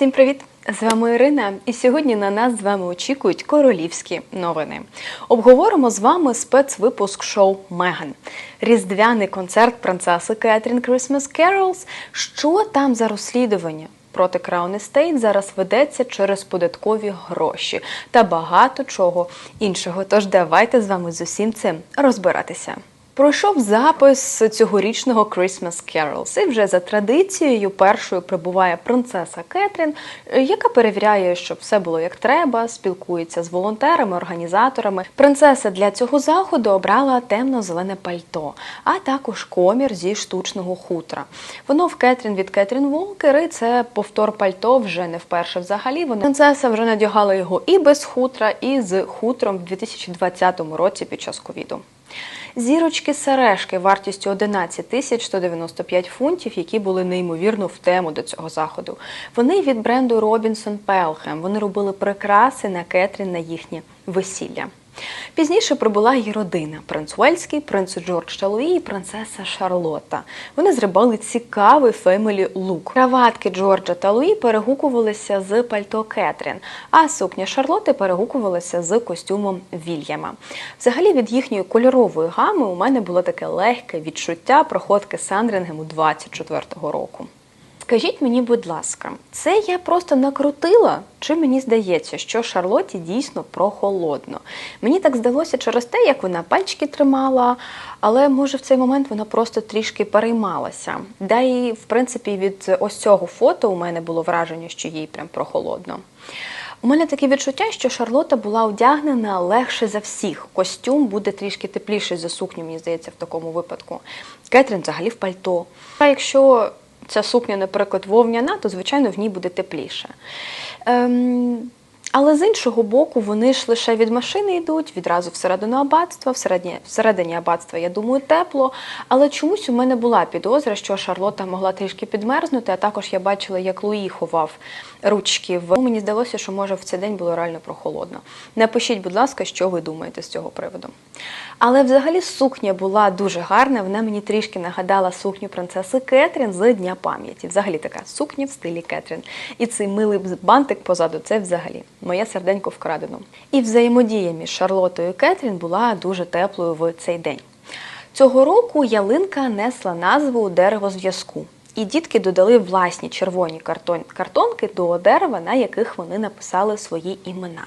Всім привіт! З вами Ірина, і сьогодні на нас з вами очікують королівські новини. Обговоримо з вами спецвипуск шоу Меган, різдвяний концерт принцеси Кетрін Christmas Carols. Що там за розслідування? Проти Crown Estate зараз ведеться через податкові гроші та багато чого іншого. Тож давайте з вами з усім цим розбиратися. Пройшов запис цьогорічного Christmas Carols. І вже за традицією першою прибуває принцеса Кетрін, яка перевіряє, щоб все було як треба, спілкується з волонтерами, організаторами. Принцеса для цього заходу обрала темно-зелене пальто, а також комір зі штучного хутра. Воно в Кетрін від Кетрін Волкер, і це повтор пальто вже не вперше взагалі. Вона принцеса вже надягала його і без хутра, і з хутром в 2020 році під час ковіду. Зірочки сережки вартістю 11 тисяч 195 фунтів, які були неймовірно в тему до цього заходу. Вони від бренду Робінсон Пелхем. Вони робили прикраси на Кетрін на їхнє весілля. Пізніше прибула її родина: принц Уельський, принц Джордж та Луї і принцеса Шарлотта. Вони зробили цікавий фемелі лук. Краватки Джорджа та Луї перегукувалися з пальто Кетрін, а сукня Шарлотти перегукувалася з костюмом Вільяма. Взагалі від їхньої кольорової гами у мене було таке легке відчуття проходки Сандрингему 24-го року. Скажіть мені, будь ласка, це я просто накрутила, чи мені здається, що Шарлоті дійсно прохолодно? Мені так здалося через те, як вона пальчики тримала, але може в цей момент вона просто трішки переймалася. Да і в принципі від ось цього фото у мене було враження, що їй прям прохолодно. У мене таке відчуття, що Шарлота була одягнена легше за всіх. Костюм буде трішки тепліший за сукню, мені здається, в такому випадку. Кетрін взагалі в пальто. А якщо ця сукня, наприклад, вовняна, то, звичайно, в ній буде тепліше. Ем, але з іншого боку, вони ж лише від машини йдуть, відразу всередину аббатства, всередині, всередині аббатства, я думаю, тепло. Але чомусь у мене була підозра, що Шарлота могла трішки підмерзнути, а також я бачила, як Луї ховав ручки. Мені здалося, що може в цей день було реально прохолодно. Напишіть, будь ласка, що ви думаєте з цього приводу. Але взагалі сукня була дуже гарна. Вона мені трішки нагадала сукню принцеси Кетрін з Дня пам'яті. Взагалі така сукня в стилі Кетрін. І цей милий бантик позаду це взагалі моє серденько вкрадено. І взаємодія між Шарлотою і Кетрін була дуже теплою в цей день. Цього року ялинка несла назву дерево зв'язку. І дітки додали власні червоні картонки до дерева, на яких вони написали свої імена.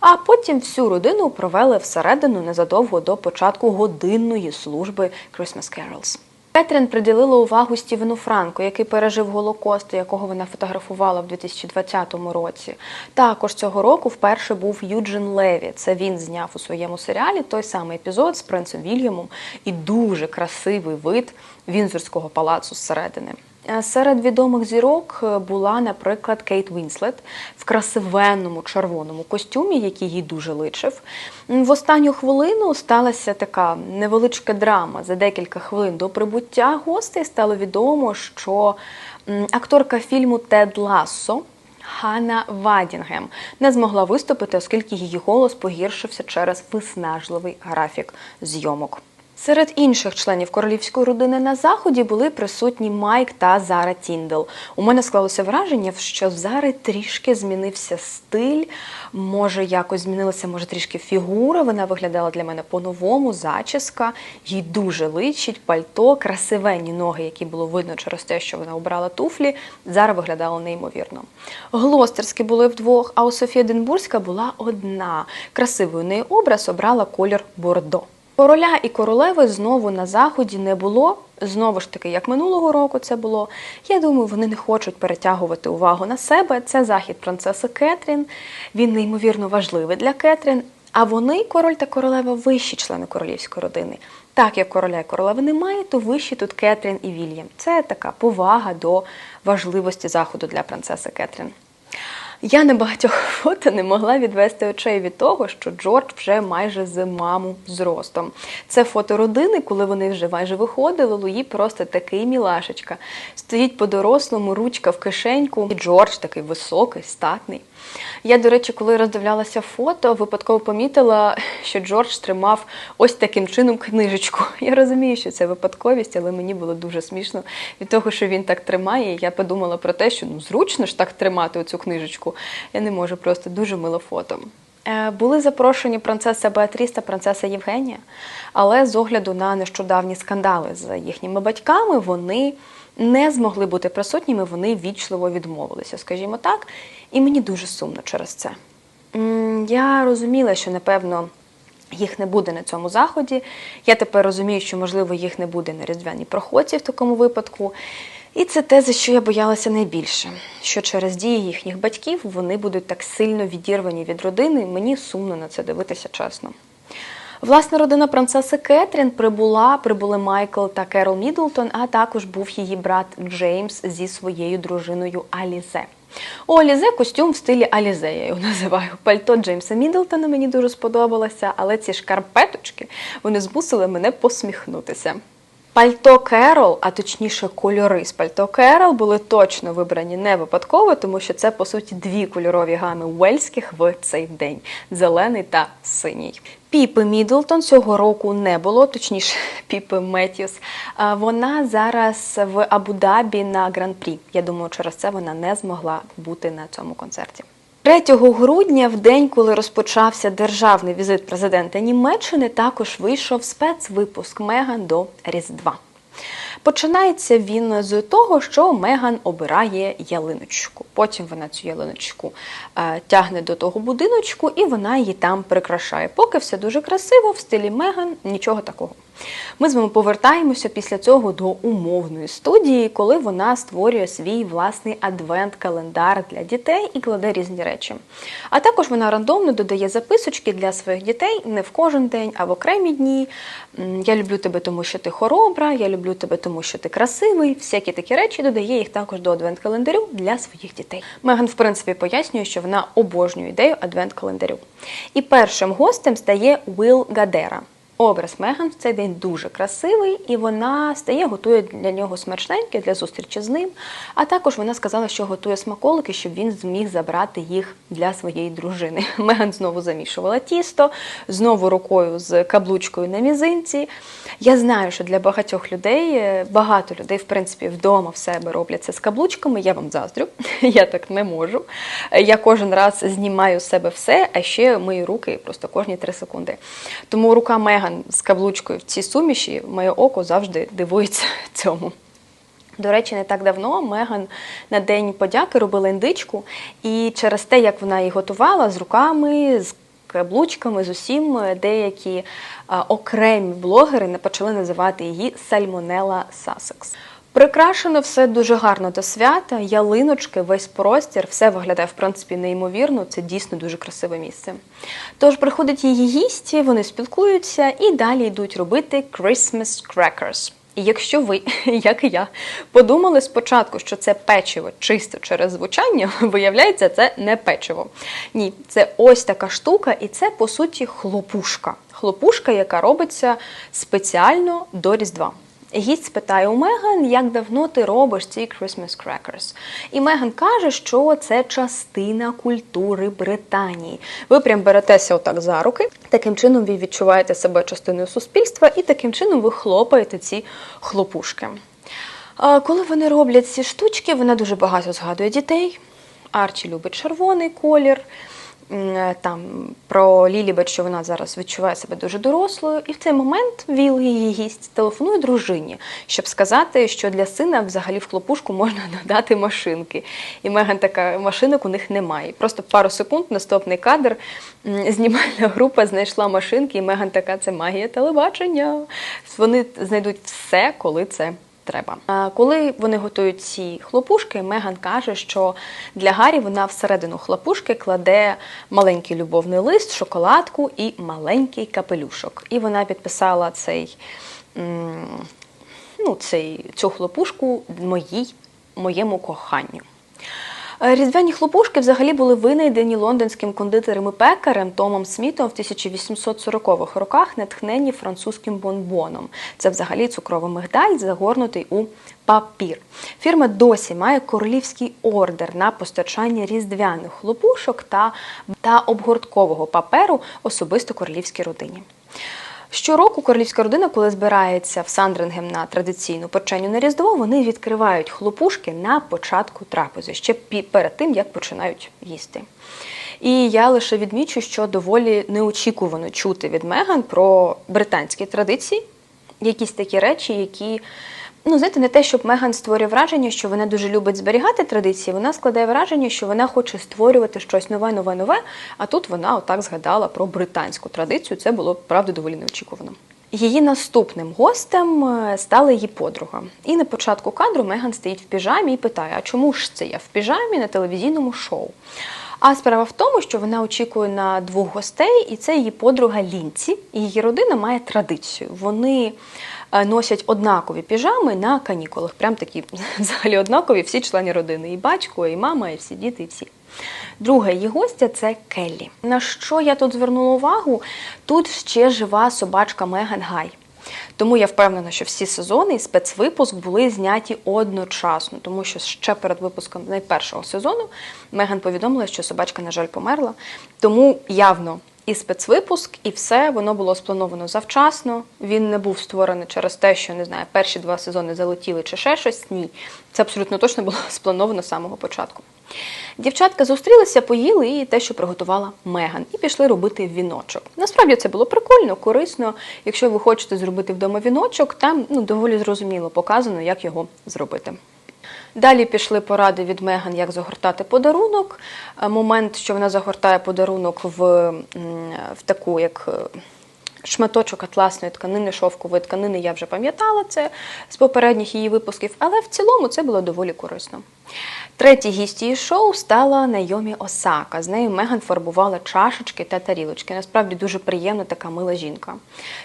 А потім всю родину провели всередину незадовго до початку годинної служби Christmas Carols. Кетрін приділила увагу Стівену Франку, який пережив Голокост, якого вона фотографувала в 2020 році. Також цього року вперше був Юджин Леві. Це він зняв у своєму серіалі той самий епізод з принцем Вільямом і дуже красивий вид Вінзорського палацу зсередини. Е, серед відомих зірок е, була, наприклад, Кейт Вінслет в красивенному червоному костюмі, який їй дуже личив. В останню хвилину сталася така невеличка драма. За декілька хвилин до прибуття гостей стало відомо, що акторка фільму Тед Лассо Хана Вадінгем не змогла виступити, оскільки її голос погіршився через виснажливий графік зйомок. Серед інших членів королівської родини на заході були присутні Майк та Зара Тіндел. У мене склалося враження, що в Зари трішки змінився стиль, може якось змінилася, може трішки фігура. Вона виглядала для мене по-новому, зачіска, їй дуже личить, пальто, красивенні ноги, які було видно через те, що вона обрала туфлі. Зара виглядала неймовірно. Глостерські були вдвох, а у Софія Денбурзька була одна. Красивий у неї образ обрала колір бордо. Короля і королеви знову на заході не було. Знову ж таки, як минулого року це було. Я думаю, вони не хочуть перетягувати увагу на себе. Це захід принцеси Кетрін. Він неймовірно важливий для Кетрін. А вони, король та королева, вищі члени королівської родини. Так як короля і королеви немає, то вищі тут Кетрін і Вільям. Це така повага до важливості заходу для принцеси Кетрін. Я на багатьох фото не могла відвести очей від того, що Джордж вже майже з маму зростом. Це фото родини, коли вони вже майже виходили. Луї просто такий мілашечка. Стоїть по-дорослому, ручка в кишеньку. І Джордж такий високий, статний. Я, до речі, коли роздивлялася фото, випадково помітила, що Джордж тримав ось таким чином книжечку. Я розумію, що це випадковість, але мені було дуже смішно від того, що він так тримає. Я подумала про те, що ну зручно ж так тримати оцю книжечку. Я не можу, просто дуже миле фото. Е, Були запрошені принцеса Беатріс та принцеса Євгенія, але з огляду на нещодавні скандали з їхніми батьками вони не змогли бути присутніми, вони вічливо відмовилися, скажімо так. І мені дуже сумно через це. Я розуміла, що напевно. Їх не буде на цьому заході. Я тепер розумію, що можливо їх не буде на різдвяній проходці в такому випадку. І це те, за що я боялася найбільше, що через дії їхніх батьків вони будуть так сильно відірвані від родини. Мені сумно на це дивитися чесно. Власне, родина принцеси Кетрін прибула, прибули Майкл та Керол Мідлтон, а також був її брат Джеймс зі своєю дружиною Алізе. У Алізе костюм в стилі Алізе, я його називаю. Пальто Джеймса Мідлтона мені дуже сподобалося, але ці шкарпеточки вони змусили мене посміхнутися. Пальто Керол, а точніше кольори з пальто Керол, були точно вибрані не випадково, тому що це по суті дві кольорові гами уельських в цей день зелений та синій. Піпи Мідлтон цього року не було, точніше, Піпи Меттьюс. А Вона зараз в Абу-Дабі на гран-прі. Я думаю, через це вона не змогла бути на цьому концерті. 3 грудня, в день, коли розпочався державний візит президента Німеччини, також вийшов спецвипуск Меган до Різдва. Починається він з того, що Меган обирає ялиночку. Потім вона цю ялиночку е, тягне до того будиночку і вона її там прикрашає. Поки все дуже красиво, в стилі Меган, нічого такого. Ми з вами повертаємося після цього до умовної студії, коли вона створює свій власний адвент-календар для дітей і кладе різні речі. А також вона рандомно додає записочки для своїх дітей не в кожен день, а в окремі дні. Я люблю тебе, тому що ти хоробра, я люблю тебе, тому що ти красивий. Всякі такі речі додає їх також до адвент-календарю для своїх дітей. Меган, в принципі, пояснює, що вона обожнює ідею адвент-календарю. І першим гостем стає Уилл Гадера. Образ Меган в цей день дуже красивий, і вона стає, готує для нього смачненьке для зустрічі з ним. А також вона сказала, що готує смаколики, щоб він зміг забрати їх для своєї дружини. Меган знову замішувала тісто, знову рукою з каблучкою на мізинці. Я знаю, що для багатьох людей, е, багато людей, в принципі, вдома в себе роблять це з каблучками. Я вам заздрю, я так не можу. Я кожен раз знімаю з себе все, а ще мої руки просто кожні три секунди. Тому рука Меган з каблучкою в цій суміші, моє око завжди дивується цьому. До речі, не так давно Меган на День подяки робила індичку, і через те, як вона її готувала з руками, з каблучками, з усім, деякі окремі блогери почали називати її Сальмонела Сасекс. Прикрашено все дуже гарно до свята, ялиночки, весь простір, все виглядає в принципі неймовірно. Це дійсно дуже красиве місце. Тож приходять її гісті, вони спілкуються і далі йдуть робити Christmas crackers. І якщо ви, як і я, подумали спочатку, що це печиво чисто через звучання, виявляється, це не печиво. Ні, це ось така штука, і це по суті хлопушка. Хлопушка, яка робиться спеціально до Різдва. Гість спитає у Меган, як давно ти робиш ці Christmas crackers. І Меган каже, що це частина культури Британії. Ви прям беретеся отак за руки, таким чином ви відчуваєте себе частиною суспільства, і таким чином ви хлопаєте ці хлопушки. Коли вони роблять ці штучки, вона дуже багато згадує дітей. Арчі любить червоний колір. М, Там про Лілібет, що вона зараз відчуває себе дуже дорослою, і в цей момент Віл, її гість, телефонує дружині, щоб сказати, що для сина взагалі в хлопушку можна додати машинки. І Меган така машинок у них немає. Просто пару секунд, наступний кадр, знімальна група знайшла машинки, і Меган така це магія телебачення. Вони знайдуть все, коли це треба. Коли вони готують ці хлопушки, Меган каже, що для Гаррі вона всередину хлопушки кладе маленький любовний лист, шоколадку і маленький капелюшок. І вона підписала цей, ну, цей, цю хлопушку моїй, моєму коханню. Е, Різдвяні хлопушки взагалі були винайдені лондонським кондитером і пекарем Томом Смітом в 1840-х роках, натхнені французьким бонбоном. Це взагалі цукровий мигдаль, загорнутий у папір. Фірма досі має королівський ордер на постачання різдвяних хлопушок та, та обгорткового паперу особисто королівській родині. Щороку королівська родина, коли збирається в Сандрингем на традиційну печеню на Різдво, вони відкривають хлопушки на початку трапези, ще перед тим, як починають їсти. І я лише відмічу, що доволі неочікувано чути від Меган про британські традиції, якісь такі речі, які. Ну, знаєте, не те, щоб Меган створює враження, що вона дуже любить зберігати традиції, вона складає враження, що вона хоче створювати щось нове, нове, нове. А тут вона отак згадала про британську традицію. Це було правда доволі неочікувано. Її наступним гостем е, стала її подруга. І на початку кадру Меган стоїть в піжамі і питає: а чому ж це я в піжамі на телевізійному шоу? А справа в тому, що вона очікує на двох гостей, і це її подруга Лінці. Її родина має традицію. Вони носять однакові піжами на канікулах. Прям такі взагалі однакові всі члени родини. І батько, і мама, і всі діти, і всі. Друга її гостя це Келлі. На що я тут звернула увагу? Тут ще жива собачка Меган Гай. Тому я впевнена, що всі сезони і спецвипуск були зняті одночасно, тому що ще перед випуском найпершого сезону Меган повідомила, що собачка, на жаль, померла. Тому явно і спецвипуск, і все воно було сплановано завчасно. Він не був створений через те, що не знаю, перші два сезони залетіли чи ще щось. Ні, це абсолютно точно було сплановано з самого початку. Дівчатка зустрілися, поїли і те, що приготувала Меган, і пішли робити віночок. Насправді це було прикольно, корисно. Якщо ви хочете зробити вдома віночок, там ну, доволі зрозуміло показано, як його зробити. Далі пішли поради від Меган, як загортати подарунок. Е, Момент, що вона загортає подарунок в, в таку як. е, Шматочок атласної тканини, шовкової тканини, я вже пам'ятала це з попередніх її випусків, але в цілому це було доволі корисно. Третій гість її шоу стала Найомі Осака. З нею Меган фарбувала чашечки та тарілочки. Насправді дуже приємна така мила жінка.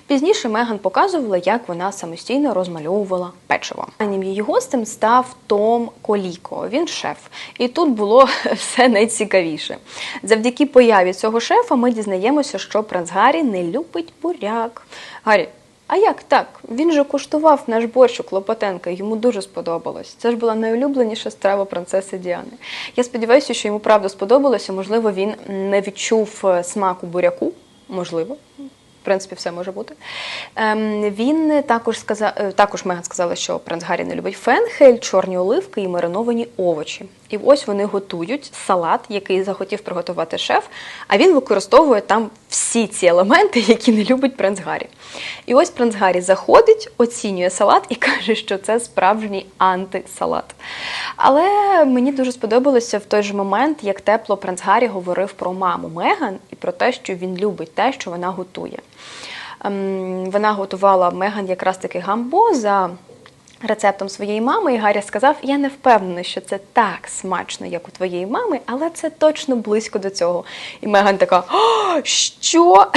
Пізніше Меган показувала, як вона самостійно розмальовувала печиво. Останнім її гостем став Том Коліко. Він шеф. І тут було все найцікавіше. Завдяки появі цього шефа ми дізнаємося, що принц Гаррі не любить буряк. Гаррі, а як так? Він же куштував наш борщ у Клопотенка, йому дуже сподобалось. Це ж була найулюбленіша страва принцеси Діани. Я сподіваюся, що йому правда сподобалося. Можливо, він не відчув е, смаку буряку. Можливо. Принципі, все може бути. Ем, він також сказав, е, також Меган сказала, що принц Гаррі не любить фенхель, чорні оливки і мариновані овочі. І ось вони готують салат, який захотів приготувати шеф, а він використовує там всі ці елементи, які не любить принц Гаррі. І ось принц Гаррі заходить, оцінює салат і каже, що це справжній антисалат. Але мені дуже сподобалося в той же момент, як тепло принц Гаррі говорив про маму Меган і про те, що він любить те, що вона готує. Ем, Вона готувала Меган якраз таки гамбо за рецептом своєї мами, і Гаррі сказав: Я не впевнений, що це так смачно, як у твоєї мами, але це точно близько до цього. І Меган така: О, що?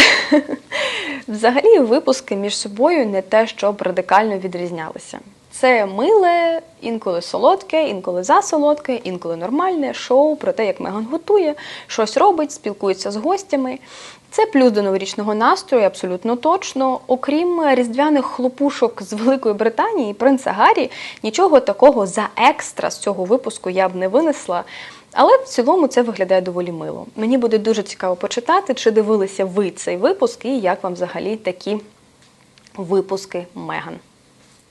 Взагалі, випуски між собою не те, щоб радикально відрізнялися. Це миле, інколи солодке, інколи засолодке, інколи нормальне шоу про те, як Меган готує, щось робить, спілкується з гостями. Це плюс до новорічного настрою, абсолютно точно. Окрім різдвяних хлопушок з Великої Британії, принца Гаррі, нічого такого за екстра з цього випуску я б не винесла. Але в цілому це виглядає доволі мило. Мені буде дуже цікаво почитати, чи дивилися ви цей випуск і як вам взагалі такі випуски Меган.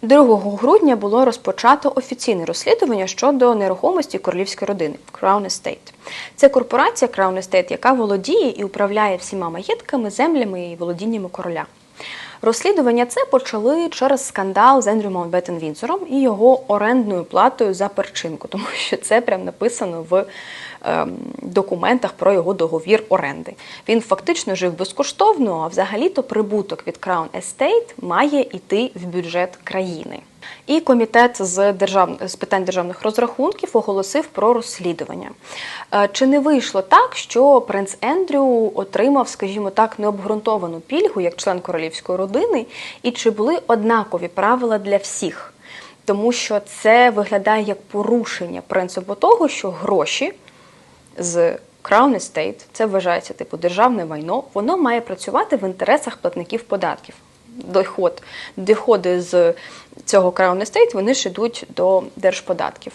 2 грудня було розпочато офіційне розслідування щодо нерухомості королівської родини Crown Estate. Це корпорація Crown Estate, яка володіє і управляє всіма маєтками, землями і володіннями короля. Розслідування це почали через скандал з Ендрю Маунтбеттен Вінсором і його орендною платою за перчинку, тому що це прям написано в ем, документах про його договір оренди. Він фактично жив безкоштовно, а взагалі-то прибуток від Crown Estate має йти в бюджет країни. І комітет з держав... з питань державних розрахунків оголосив про розслідування. Е, Чи не вийшло так, що принц Ендрю отримав, скажімо так, необґрунтовану пільгу як член королівської родини, і чи були однакові правила для всіх? тому що це виглядає як порушення принципу того, що гроші з Crown Estate, це вважається типу державне майно, воно має працювати в інтересах платників податків. Доход, доходи з цього Crown Estate, вони ж йдуть до держподатків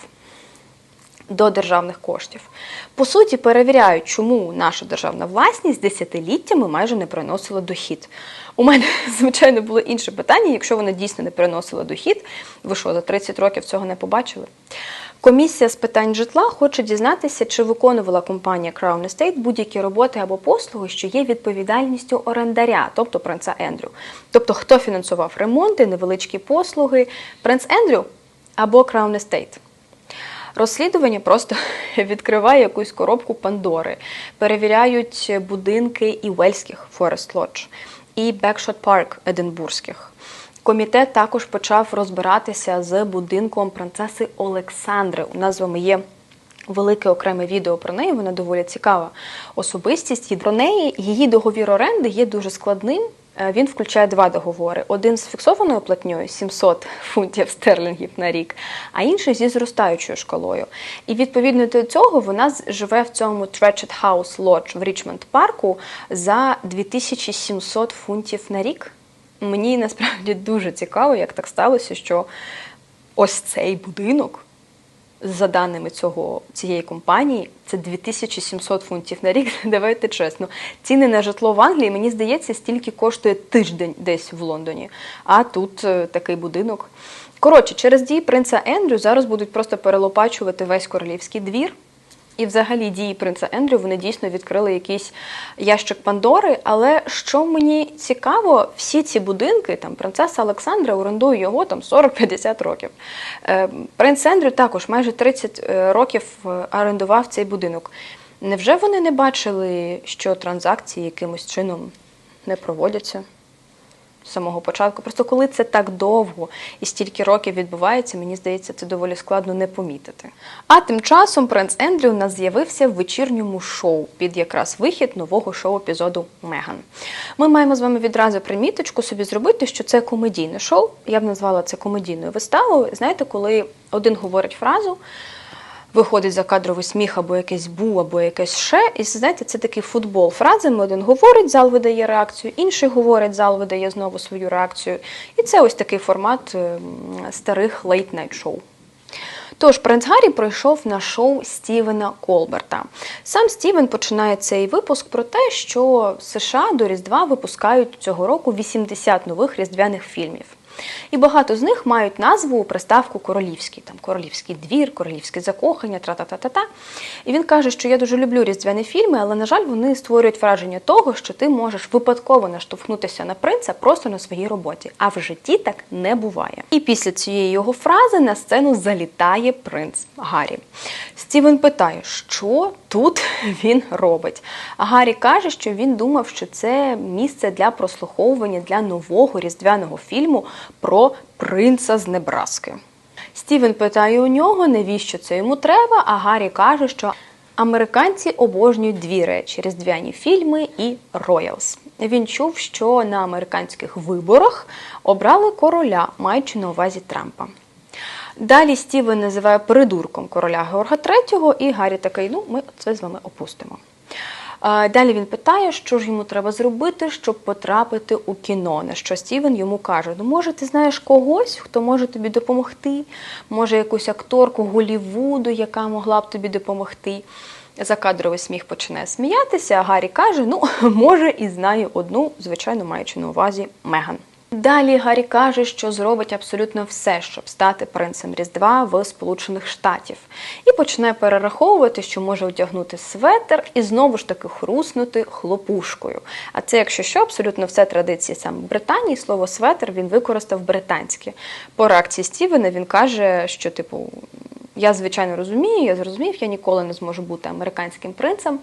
до державних коштів. По суті, перевіряють, чому наша державна власність десятиліттями майже не приносила дохід. У мене, звичайно, було інше питання. Якщо вона дійсно не приносила дохід, ви що, за 30 років цього не побачили? Комісія з питань житла хоче дізнатися, чи виконувала компанія Crown Estate будь-які роботи або послуги, що є відповідальністю орендаря, тобто принца Ендрю. Тобто, хто фінансував ремонти, невеличкі послуги, принц Ендрю або Crown Estate. Розслідування просто відкриває якусь коробку Пандори, перевіряють будинки і Вельських Форест Лодж, і Бекшот Парк Единбурзьких. Комітет також почав розбиратися з будинком принцеси Олександри. У нас з вами є велике окреме відео про неї. Вона доволі цікава особистість. І про неї її договір оренди є дуже складним. Е, Він включає два договори: один з фіксованою платньою 700 фунтів стерлінгів на рік, а інший зі зростаючою шкалою. І відповідно до цього вона живе в цьому Tretchet House Lodge в Річмонд парку за 2700 фунтів на рік. Мені насправді дуже цікаво, як так сталося, що ось цей будинок за даними цього цієї компанії, це 2700 фунтів на рік. Давайте чесно. Ціни на житло в Англії, мені здається, стільки коштує тиждень десь в Лондоні. А тут е, такий будинок. Коротше, через дії принца Ендрю зараз будуть просто перелопачувати весь королівський двір. І взагалі дії принца Ендрю вони дійсно відкрили якийсь ящик Пандори. Але що мені цікаво, всі ці будинки, там принцеса Олександра орендує його там 40-50 років. Е, Принц Ендрю також майже 30 е, років е, орендував цей будинок. Невже вони не бачили, що транзакції якимось чином не проводяться? З самого початку. Просто коли це так довго і стільки років відбувається, мені здається, це доволі складно не помітити. А тим часом принц Ендрю у нас з'явився в вечірньому шоу під якраз вихід нового шоу-епізоду Меган. Ми маємо з вами відразу приміточку собі зробити, що це комедійне шоу. Я б назвала це комедійною виставою. Знаєте, коли один говорить фразу виходить за кадровий сміх або якесь бу, або якесь ще. І знаєте, це такий футбол фразами. Один говорить, зал видає реакцію, інший говорить, зал видає знову свою реакцію. І це ось такий формат ем, старих лейт-найт шоу. Тож принц Гаррі пройшов на шоу Стівена Колберта. Сам Стівен починає цей випуск про те, що США до Різдва випускають цього року 80 нових різдвяних фільмів. І багато з них мають назву приставку королівський, там королівський двір, королівське закохання, тра-та-та-та-та. І він каже, що я дуже люблю різдвяні фільми, але на жаль, вони створюють враження того, що ти можеш випадково наштовхнутися на принца просто на своїй роботі. А в житті так не буває. І після цієї його фрази на сцену залітає принц Гаррі. Стівен питає, що тут він робить. А Гаррі каже, що він думав, що це місце для прослуховування для нового різдвяного фільму про принца з Небраски. Стівен питає у нього, навіщо це йому треба, а Гаррі каже, що американці обожнюють дві речі: різдвяні фільми і роялс. Він чув, що на американських виборах обрали короля, маючи на увазі Трампа. Далі Стівен називає придурком короля Георга III, і Гаррі такий, ну, ми це з вами опустимо. Далі він питає, що ж йому треба зробити, щоб потрапити у кіно. На що Стівен йому каже: Ну, може, ти знаєш когось, хто може тобі допомогти, може, якусь акторку Голівуду, яка могла б тобі допомогти. Закадровий сміх починає сміятися, а Гаррі каже: Ну, може, і знаю одну, звичайно, маючи на увазі Меган. Далі Гаррі каже, що зробить абсолютно все, щоб стати принцем Різдва в Сполучених Штатів, і почне перераховувати, що може одягнути светр і знову ж таки хруснути хлопушкою. А це, якщо що, абсолютно все традиції саме Британії. Слово светр він використав британське. По реакції Стівена він каже, що типу. Я, звичайно, розумію, я зрозумів, я ніколи не зможу бути американським принцем.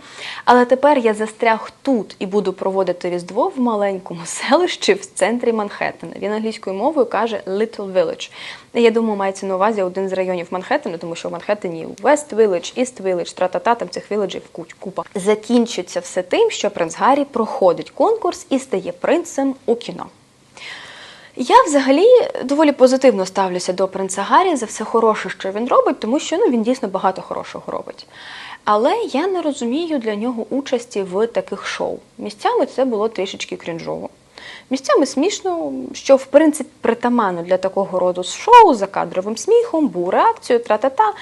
Але тепер я застряг тут і буду проводити Різдво в маленькому селищі в центрі Манхеттена. Він англійською мовою каже Little Village. Я думаю, мається на увазі один з районів Манхеттена, тому що в Манхеттені West Village, East Village, тра-та-та, там цих віледжів купа. Закінчиться все тим, що принц Гаррі проходить конкурс і стає принцем у кіно. Я взагалі доволі позитивно ставлюся до принца Гаррі за все хороше, що він робить, тому що ну, він дійсно багато хорошого робить. Але я не розумію для нього участі в таких шоу. Місцями це було трішечки крінжово. Місцями смішно, що в принципі притаманно для такого роду шоу за кадровим сміхом, був реакцію, тра-та-та.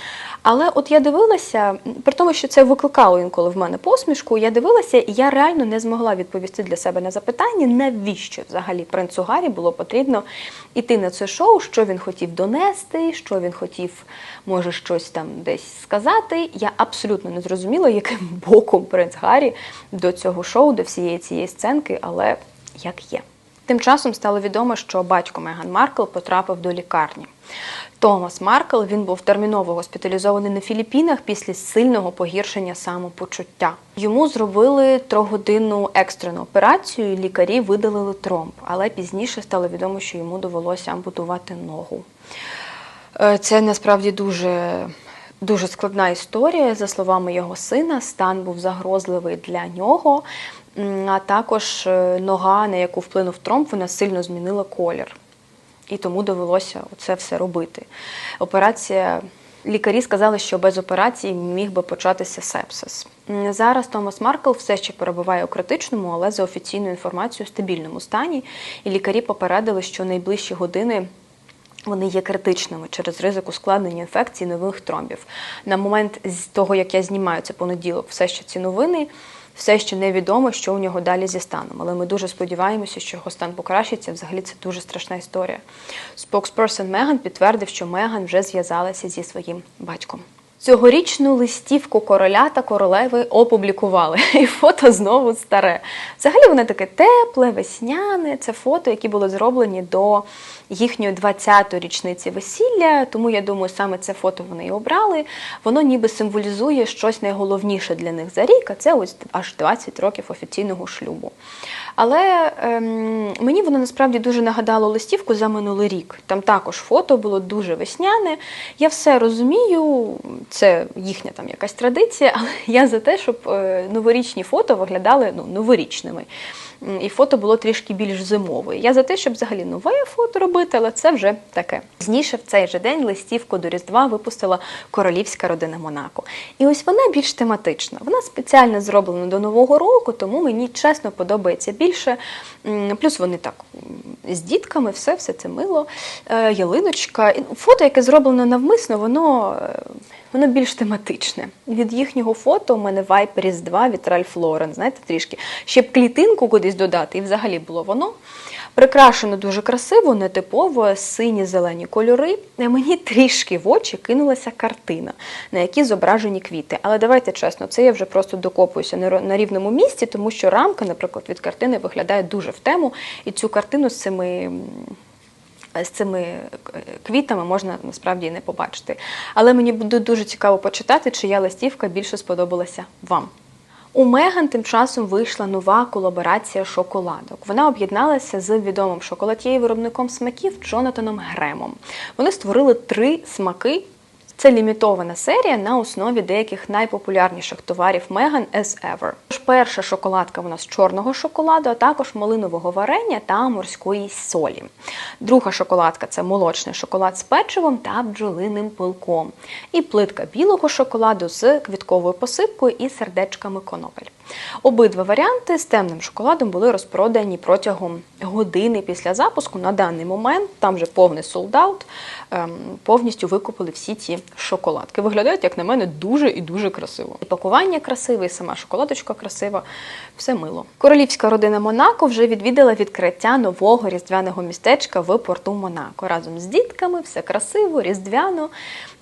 Але от я дивилася, при тому, що це викликало інколи в мене посмішку, я дивилася, і я реально не змогла відповісти для себе на запитання, навіщо взагалі принцу Гаррі було потрібно іти на це шоу, що він хотів донести, що він хотів, може, щось там десь сказати. Я абсолютно не зрозуміла, яким боком принц Гаррі до цього шоу, до всієї цієї сценки, але як є. Тим часом стало відомо, що батько Меган Маркл потрапив до лікарні. Томас Маркл він був терміново госпіталізований на Філіппінах після сильного погіршення самопочуття. Йому зробили трьохгодинну екстрену операцію. і Лікарі видалили тромб, але пізніше стало відомо, що йому довелося ампутувати ногу. Е, Це насправді дуже, дуже складна історія. За словами його сина, стан був загрозливий для нього. А також е, нога, на яку вплинув тромб, вона сильно змінила колір. І тому довелося це все робити. Операція. Лікарі сказали, що без операції міг би початися сепсис. Зараз Томас Маркл все ще перебуває у критичному, але за офіційною інформацією стабільному стані. І лікарі попередили, що найближчі години вони є критичними через ризик ускладнення інфекції нових тромбів. На момент з того, як я знімаю це понеділок, все ще ці новини, все ще невідомо, що у нього далі зі станом. Але ми дуже сподіваємося, що його стан покращиться. Взагалі це дуже страшна історія. Споксперсон Меган підтвердив, що Меган вже зв'язалася зі своїм батьком. Цьогорічну листівку короля та королеви опублікували, і фото знову старе. Взагалі воно таке тепле, весняне. Це фото, які були зроблені до їхньої 20-ї річниці весілля. Тому я думаю, саме це фото вони і обрали. Воно ніби символізує щось найголовніше для них за рік, а це ось аж 20 років офіційного шлюбу. Але ем, мені воно насправді дуже нагадало листівку за минулий рік. Там також фото було дуже весняне. Я все розумію, це їхня там якась традиція, але я за те, щоб е, новорічні фото виглядали ну, новорічними. І фото було трішки більш зимове. Я за те, щоб взагалі нове фото робити, але це вже таке. Пізніше в цей же день листівку до Різдва випустила королівська родина Монако. І ось вона більш тематична. Вона спеціально зроблена до Нового року, тому мені чесно подобається більше. Плюс вони так з дітками, все, все це мило, Е, ялиночка. Фото, яке зроблено навмисно, воно. Е, Воно більш тематичне. Від їхнього фото у мене вайп Різдва від Ральф Лорен. Знаєте, трішки. Ще б клітинку кудись додати, і взагалі було воно. Прикрашено дуже красиво, нетипово, сині-зелені кольори. Мені трішки в очі кинулася картина, на якій зображені квіти. Але давайте чесно, це я вже просто докопуюся на рівному місці, тому що рамка, наприклад, від картини виглядає дуже в тему. І цю картину з цими з цими е, квітами можна насправді і не побачити. Але мені буде дуже цікаво почитати, чия листівка більше сподобалася вам. У Меган тим часом вийшла нова колаборація шоколадок. Вона об'єдналася з відомим шоколад'єю виробником смаків Джонатаном Гремом. Вони створили три смаки. Це лімітована серія на основі деяких найпопулярніших товарів Меган as ever. Тож Перша шоколадка вона з чорного шоколаду, а також малинового варення та морської солі. Друга шоколадка це молочний шоколад з печивом та бджолиним пилком. І плитка білого шоколаду з квітковою посипкою і сердечками конопель. Обидва варіанти з темним шоколадом були розпродані протягом години після запуску. На даний момент там вже повний солдат, повністю викупили всі ці шоколадки. Виглядають, як на мене, дуже і дуже красиво. І пакування красиве, і сама шоколадочка красива, все мило. Королівська родина Монако вже відвідала відкриття нового різдвяного містечка в порту Монако. Разом з дітками, все красиво, різдвяно.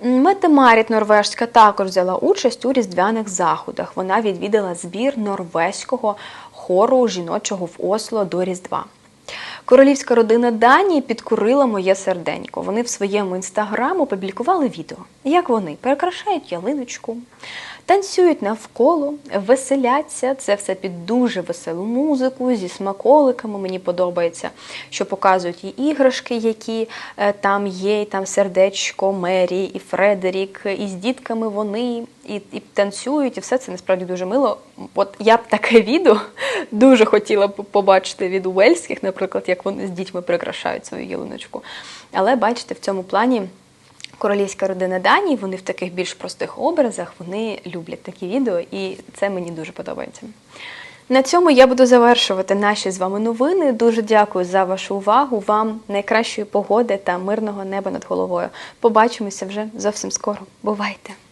М, Мете Маріт Норвежська також взяла участь у різдвяних заходах. Вона відвідала збір норвезького хору жіночого в Осло до Різдва. Королівська родина Данії підкорила моє серденько. Вони в своєму інстаграм опублікували відео, як вони перекрашають ялиночку, танцюють навколо, веселяться. Це все під дуже веселу музику зі смаколиками. Мені подобається, що показують і іграшки, які е, там є, і там сердечко, Мері, і Фредерік, і з дітками вони і, і танцюють, і все це насправді дуже мило. От я б таке відео дуже хотіла б побачити від уельських, наприклад, як вони з дітьми прикрашають свою ялиночку. Але бачите, в цьому плані. Королівська родина Данії, вони в таких більш простих образах, вони люблять такі відео, і це мені дуже подобається. На цьому я буду завершувати наші з вами новини. Дуже дякую за вашу увагу. Вам найкращої погоди та мирного неба над головою. Побачимося вже зовсім скоро. Бувайте!